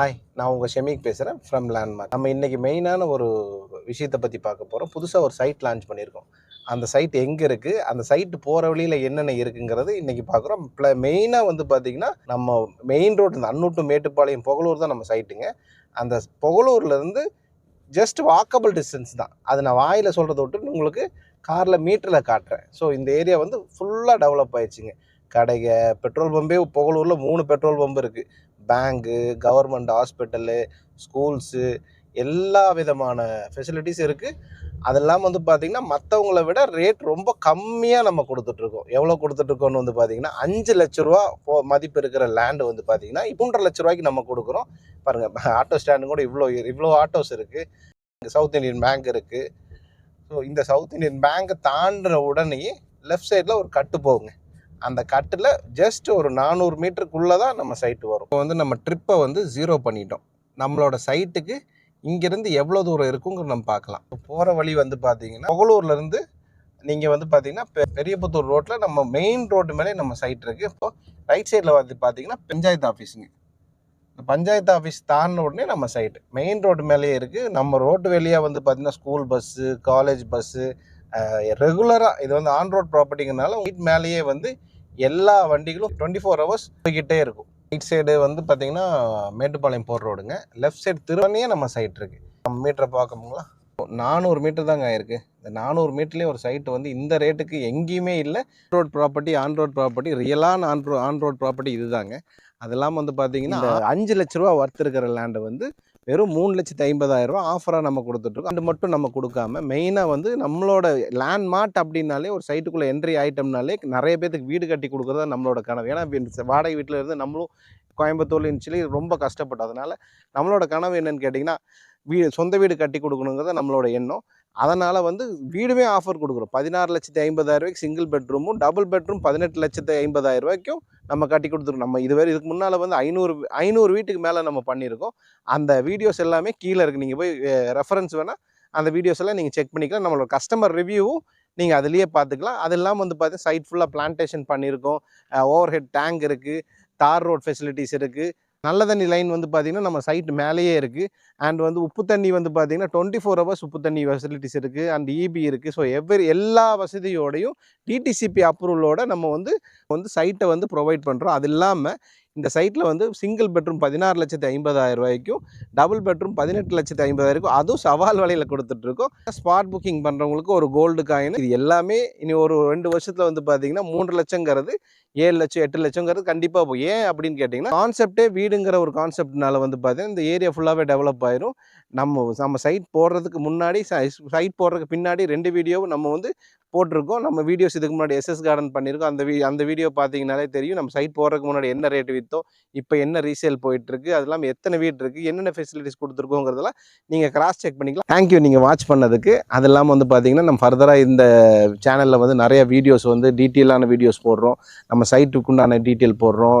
Hi நான் உங்கள் ஷெமிக் பேசுகிறேன் ஃப்ரம் லேண்ட்மார்க் நம்ம இன்றைக்கி மெயினான ஒரு விஷயத்தை பற்றி பார்க்க போகிறோம் புதுசாக ஒரு சைட் லான்ச் பண்ணியிருக்கோம். அந்த சைட் எங்கே இருக்குது அந்த சைட்டு போகிற வழியில் என்னென்ன இருக்குங்கிறது இன்றைக்கி பார்க்குறோம். ப்ள மெயினாக வந்து பார்த்திங்கன்னா நம்ம மெயின் ரோடு இந்த அன்னூட்டு மேட்டுப்பாளையம் புகலூர் தான் நம்ம சைட்டுங்க அந்த புகலூர்லேருந்து ஜஸ்ட் வாக்கபிள் டிஸ்டன்ஸ் தான். அது நான் வாயில் சொல்கிறத விட்டு உங்களுக்கு காரில் மீட்டரில் காட்டுறேன். ஸோ இந்த ஏரியா வந்து ஃபுல்லாக டெவலப் ஆயிடுச்சுங்க. கடைக பெட்ரோல் பம்பே புகழூரில் மூணு பெட்ரோல் பம்பு இருக்குது பேங்கு கவர்மெண்ட் ஹாஸ்பிட்டலு ஸ்கூல்ஸு எல்லா விதமான ஃபெசிலிட்டிஸ் இருக்குது அதெல்லாம் வந்து பார்த்திங்கன்னா மற்றவங்கள விட ரேட் ரொம்ப கம்மியாக நம்ம கொடுத்துட்ருக்கோம். எவ்வளோ கொடுத்துட்ருக்கோன்னு வந்து பார்த்திங்கன்னா அஞ்சு லட்ச ரூபா போ மதிப்பு இருக்கிற லேண்டு வந்து பார்த்திங்கன்னா மூன்றரை லட்ச ரூபாய்க்கு நம்ம கொடுக்குறோம். பாருங்கள் ஆட்டோ ஸ்டாண்டு கூட இவ்வளோ இவ்வளோ ஆட்டோஸ் இருக்குது சவுத் இந்தியன் பேங்க் இருக்குது ஸோ இந்த சவுத் இந்தியன் பேங்க்கை தாண்டின உடனே லெஃப்ட் சைடில் ஒரு கட்டு போகுங்க. அந்த கட்டில் ஜஸ்ட் ஒரு நானூறு மீட்டருக்குள்ளே தான் நம்ம சைட்டு வரும். இப்போ வந்து நம்ம ட்ரிப்பை வந்து ஜீரோ பண்ணிட்டோம். நம்மளோட சைட்டுக்கு இங்கேருந்து எவ்வளோ தூரம் இருக்குங்கிற நம்ம பார்க்கலாம். போகிற வழி வந்து பார்த்தீங்கன்னா புகலூர்லேருந்து நீங்கள் வந்து பார்த்தீங்கன்னா பெ பெரியபுத்தூர் ரோட்டில் நம்ம மெயின் ரோடு மேலே நம்ம சைட் இருக்குது இப்போது ரைட் சைடில் வந்து பார்த்தீங்கன்னா பஞ்சாயத்து ஆஃபீஸுங்க இந்த பஞ்சாயத்து ஆஃபீஸ் தாண்டின உடனே நம்ம சைட்டு மெயின் ரோடு மேலேயே இருக்குது நம்ம ரோட்டு வெளியாக வந்து பார்த்திங்கன்னா ஸ்கூல் பஸ்ஸு காலேஜ் பஸ்ஸு ரெகுலராக இது வந்து ஆன் ரோட் ப்ராப்பர்ட்டிங்கனால வீட் மேலேயே வந்து எல்லா வண்டிகளும் டுவெண்ட்டி ஃபோர் ஹவர்ஸ் போய்கிட்டே இருக்கும். ரைட் சைடு வந்து பார்த்தீங்கன்னா மேட்டுப்பாளையம் போகிற ரோடுங்க. லெஃப்ட் சைடு திருவண்ணையே நம்ம சைட் இருக்குது நம்ம மீட்டரை பார்க்கணுங்களா? நானூறு மீட்டர் தாங்க ஆயிருக்கு இந்த நானூறு மீட்டர்லேயே ஒரு சைட்டு வந்து இந்த ரேட்டுக்கு எங்கேயுமே இல்லை. Road property on road property ரியலான on road on road property இதுதாங்க. அதெல்லாம் வந்து பார்த்தீங்கன்னா அஞ்சு லட்ச ரூபா ஒர்த் இருக்கிற லேண்டு வந்து வெறும் மூணு லட்சத்தி ஐம்பதாயிரம் ரூபா ஆஃபராக நம்ம கொடுத்துட்ருக்கோம் அது மட்டும் நம்ம கொடுக்காம மெயினாக வந்து நம்மளோட லேண்ட் மார்ட் அப்படின்னாலே ஒரு சைட்டுக்குள்ளே என்ட்ரி ஆகிட்டோம்னாலே நிறைய பேத்துக்கு வீடு கட்டி கொடுக்குறது தான் நம்மளோட கனவு. ஏன்னா வாடகை வீட்டில் இருந்து நம்மளும் கோயம்புத்தூர்ல இருந்துச்சு ரொம்ப கஷ்டப்பட்டோம் அதனால நம்மளோட கனவு என்னன்னு கேட்டிங்கன்னா வீடு சொந்த வீடு கட்டி கொடுக்கணுங்கிறது நம்மளோட எண்ணம். அதனால் வந்து வீடுமே ஆஃபர் கொடுக்குறோம். பதினாறு லட்சத்தி ஐம்பதாயிரம் ரூபாய்க்கு சிங்கிள் பெட்ரூமும் டபுள் பெட்ரூம் பதினெட்டு லட்சத்தி ஐம்பதாயிரரூவாய்க்கும் நம்ம கட்டி கொடுத்துருக்கோம். நம்ம இதுவரை இதுக்கு முன்னால் வந்து ஐநூறு ஐநூறு வீட்டுக்கு மேலே நம்ம பண்ணியிருக்கோம். அந்த வீடியோஸ் எல்லாமே கீழே இருக்குது நீங்கள் போய் ரெஃபரன்ஸ் வேணால் அந்த வீடியோஸ் எல்லாம் நீங்கள் செக் பண்ணிக்கலாம். நம்மளோட கஸ்டமர் ரிவ்யூவும் நீங்கள் அதுலேயே பார்த்துக்கலாம். அது இல்லாமல் வந்து பார்த்தீங்கன்னா சைட் ஃபுல்லாக பிளான்டேஷன் பண்ணியிருக்கோம். ஓவர் ஹெட் டேங்க் இருக்குது தார் ரோட் ஃபெசிலிட்டிஸ் இருக்குது நல்ல தண்ணி லைன் வந்து பார்த்திங்கன்னா நம்ம சைட்டு மேலேயே இருக்குது அண்ட் வந்து உப்பு தண்ணி வந்து பார்த்திங்கன்னா டுவெண்ட்டி ஃபோர் ஹவர்ஸ் உப்பு தண்ணி ஃபெசிலிட்டிஸ் இருக்குது அண்ட் இபி இருக்குது ஸோ எவ்வரி எல்லா வசதியோடையும் டிடிசிபி அப்ரூவலோட நம்ம வந்து வந்து சைட்டை வந்து ப்ரொவைட் பண்ணுறோம் அது இல்லாமல் இந்த சைட்டில் வந்து சிங்கிள் பெட்ரூம் பதினாறு லட்சத்தி ஐம்பதாயிரம் ரூபாய்க்கும் டபுள் பெட்ரூம் பதினெட்டு லட்சத்தி ஐம்பதாயிரம் அதுவும் சவால் விலையில் கொடுத்துட்ருக்கோம். ஸ்பாட் புக்கிங் பண்ணுறவங்களுக்கு ஒரு கோல்டு காயின் இது எல்லாமே இனி ஒரு ரெண்டு வருஷத்தில் வந்து பார்த்தீங்கன்னா மூன்று லட்சங்கிறது ஏழு லட்சம் எட்டு லட்சங்கிறது கண்டிப்பாக போய் ஏன் அப்படின்னு கேட்டிங்கன்னா கான்செப்டே வீடுங்கிற ஒரு கான்செப்ட்னால வந்து பார்த்தீங்கன்னா இந்த ஏரியா ஃபுல்லாகவே டெவலப் ஆயிரும். நம்ம நம்ம சைட் போடுறதுக்கு முன்னாடி சைட் போடுறதுக்கு பின்னாடி ரெண்டு வீடியோவும் நம்ம வந்து போட்டிருக்கோம். நம்ம வீடியோஸ் இதுக்கு முன்னாடி எஸ்எஸ் கார்டன் பண்ணியிருக்கோம். அந்த வீ அந்த வீடியோ பார்த்தீங்கனாலே தெரியும். நம்ம சைட் போடுறதுக்கு முன்னாடி என்ன ரேட் விற்றோம் இப்போ என்ன ரீசேல் போயிட்டுருக்கு அது இல்லாமல் எத்தனை வீடு இருக்குது என்னென்ன ஃபெசிலிட்டிஸ் கொடுத்துருக்கோங்கிறதெல்லாம் நீங்கள் கிராஸ் செக் பண்ணிக்கலாம். தேங்க்யூ நீங்கள் வாட்ச் பண்ணதுக்கு. அது இல்லாமல் வந்து பார்த்தீங்கன்னா நம்ம ஃபர்தராக இந்த சேனலில் வந்து நிறைய வீடியோஸ் வந்து டீட்டெயிலான வீடியோஸ் போடுறோம். நம்ம சைட்டுக்கு உண்டான டீட்டெயில் போடுறோம்.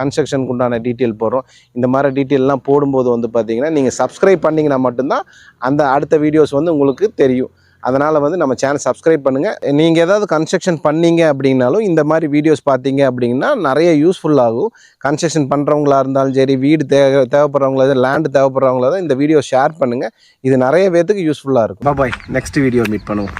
கன்ஸ்ட்ரக்ஷனுக்கு உண்டான டீட்டெயில் போடுறோம். இந்த மாதிரி டீட்டெயிலெலாம் போடும்போது வந்து பார்த்தீங்கன்னா நீங்கள் சப்ஸ்கிரைப் பண்ணிங்கன்னா மட்டும்தான் அந்த அடுத்த வீடியோஸ் வந்து உங்களுக்கு தெரியும். அதனால் வந்து நம்ம சேனல் சப்ஸ்கிரைப் பண்ணுங்கள் நீங்கள் ஏதாவது கன்ஸ்ட்ரக்ஷன் பண்ணீங்க அப்படின்னாலும் இந்த மாதிரி வீடியோஸ் பார்த்தீங்க அப்படின்னா நிறைய யூஸ்ஃபுல்லாகும் கன்ஸ்ட்ரக்ஷன் பண்ணுறவங்களா இருந்தாலும் சரி வீடு தேவை தேவைப்படுறவங்களா லேண்டு தேவைப்படுறவங்களா தான் இந்த வீடியோ ஷேர் பண்ணுங்கள் இது நிறைய பேர்த்துக்கு யூஸ்ஃபுல்லாக இருக்கும். பாய் நெக்ஸ்ட் வீடியோ மீட் பண்ணுவோம்.